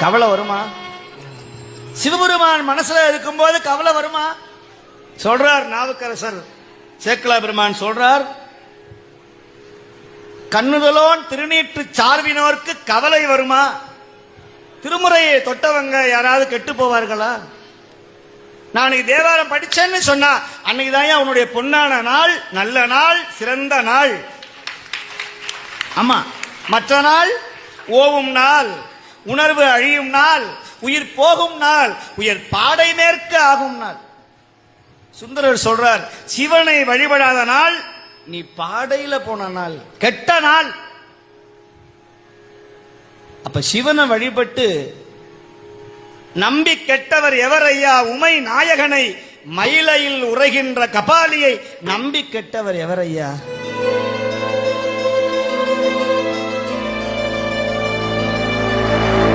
கவலை வருமா? சிவபெருமான் மனசுல இருக்கும்போது கவலை வருமா? சொல்றார் நாவுக்கரசர். சேக்கலா பெருமான் சொல்றார் கண்ணுதலோன் திருநீற்று சார்பினோர்க்கு கவலை வருமா? திருமுறையை தொட்டவங்க யாராவது கெட்டு போவார்களா? நான் தேவாரம் படிச்சேன்னு சொன்னா அன்னைக்கு தான் அவனுடைய பொன்னான நாள் நல்ல நாள் சிறந்த நாள். ஆமா மற்ற நாள் ஓவும் நாள் உணர்வு அழியும் நாள் உயிர் போகும் நாள் உயிர் பாடை மேற்கு ஆகும் நாள். சுந்தரர் சொல்றார் சிவனை வழிபடாத நாள் நீ பாடையில போன நாள் கெட்ட நாள். அப்ப சிவனை வழிபட்டு நம்பி கெட்டவர் எவர் ஐயா உமை நாயகனை மயிலையில் உரைகின்ற கபாலியை நம்பி கெட்டவர் எவர் ஐயா